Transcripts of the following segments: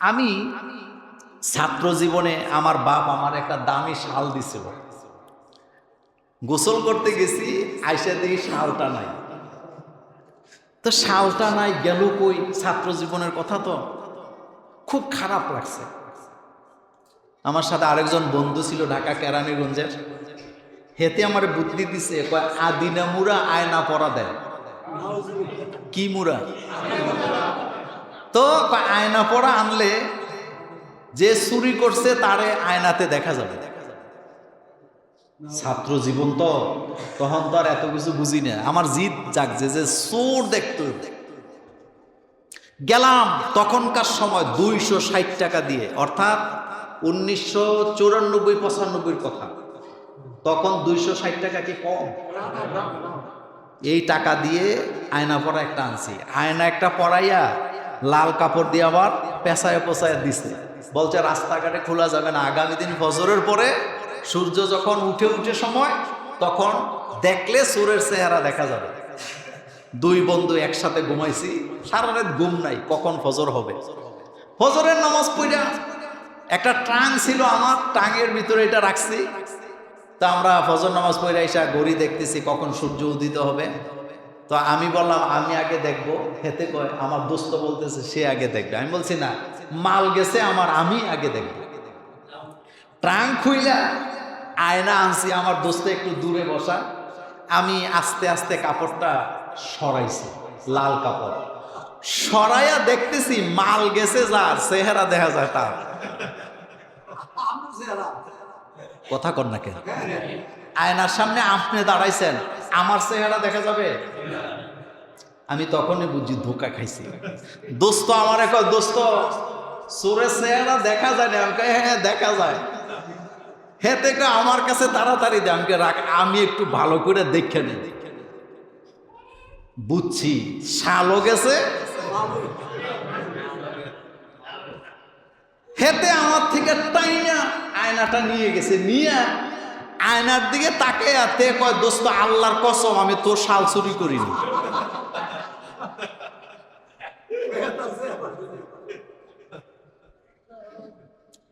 আমি ছাত্র জীবনে আমার বাপ আমার একটা দামি শাল দিছিল। গোসল করতে গেছি, আইসা দেখি শালটা নাই। তো শালটা নাই গেল কই? ছাত্র জীবনের কথা তো খুব খারাপ লাগছে। আমার সাথে আরেকজন বন্ধু ছিল ঢাকা কেরানীগঞ্জের। হেতে আমার বুদ্ধি দিছে, কয়, আদিনা মুরা আয়না পরা দেয়। কি মুরা তো আয়না পড়া আনলে যে চুরি করছে তারে আয়নাতে দেখা যাবে। ছাত্র জীবন তো তখন তো আর এত কিছু বুঝি না। আমার জিদ জাগছে যে চোর দেখতে। গেলাম তখনকার সময় দুইশো ষাট টাকা দিয়ে, অর্থাৎ উনিশশো চৌরানব্বই পঁচানব্বইর কথা। তখন দুইশো ষাট টাকা কি কম? এই টাকা দিয়ে আয়না পরা একটা আনছি। আয়না একটা পরাইয়া লাল কাপড় দিয়ে আবার পেঁচায় পোষায় দিছে। বলছে, রাস্তাঘাটে খোলা যাবে না। আগামী দিন ফজরের পরে সূর্য যখন উঠে উঠে সময়, তখন দেখলে সুরের চেহারা দেখা যাবে। দুই বন্ধু একসাথে ঘুমাইছি, সারা রাত ঘুম নাই, কখন ফজর হবে? ফজরের নামাজ পড়া, একটা টাং ছিল আমার, টাঙের ভিতরে এটা রাখছি। তা আমরা ফজর নামাজ পড়ে এসে ঘড়ি দেখতেছি কখন সূর্য উদিত হবে। তো আমি বললাম, আমি আগে দেখব। হেতে কয়, আমার দোস্ত বলতেছে, সে আগে দেখবে। আমি বলছি, না, মাল গেছে, আমার আমি আগে দেখব। ট্রাং খুইলা, আয়না আনছি, আমার দোস্ত একটু দূরে বসা। আমি আস্তে আস্তে কাপড়টা সরাইছি, লাল কাপড়। সরাইয়া দেখতেছি, মাল গেছে যার, চেহারা দেখা যায় তার। কথা কর না কেন? আয়নার সামনে আপনি দাঁড়াইছেন। আমার চেহারা দেখা যাবে? আমি তখনই বুঝি ধোকা খাইছি। দোস্ত আমার এক দোস্ত সুরের চেহারা দেখা যায় না? আমাকে হ্যাঁ হ্যাঁ দেখা যায়। হ্যাঁ থেকে আমার কাছে তাড়াতাড়ি দেয় আমাকে রাখ, আমি একটু ভালো করে দেখে নিই বুঝছি, শালও গেছে। হেতে আমার থেকে টাইনা আয়নাটা নিয়ে গেছে, নিয়ে আয়নার দিকে তাকে তে কয়, দোস্ত, আল্লাহর কসম, আমি তোর শাল চুরি করিনি।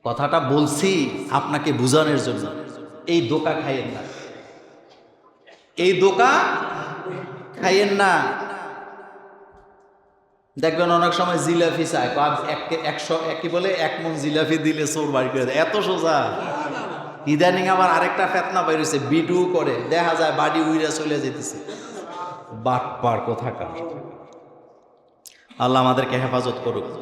কথাটা বলছি আপনাকে বুঝানোর জন্য। এই দোকা খাইয়েন না। এই দোকা খাইয়েন না। দেখবেন অনেক সময় জিলাপি চায়। এক- একশো একই বলে এক মন জিলাপি দিলে চোর বাড়ি করে এত সোজা। ইদানিং আবার আরেকটা ফেতনা বাইরেছে বিডু করে। দেখা যায় বাড়ি উইরা চলে যেতেছে বাট পার কোথাকার? আল্লাহ আমাদেরকে হেফাজত করুক।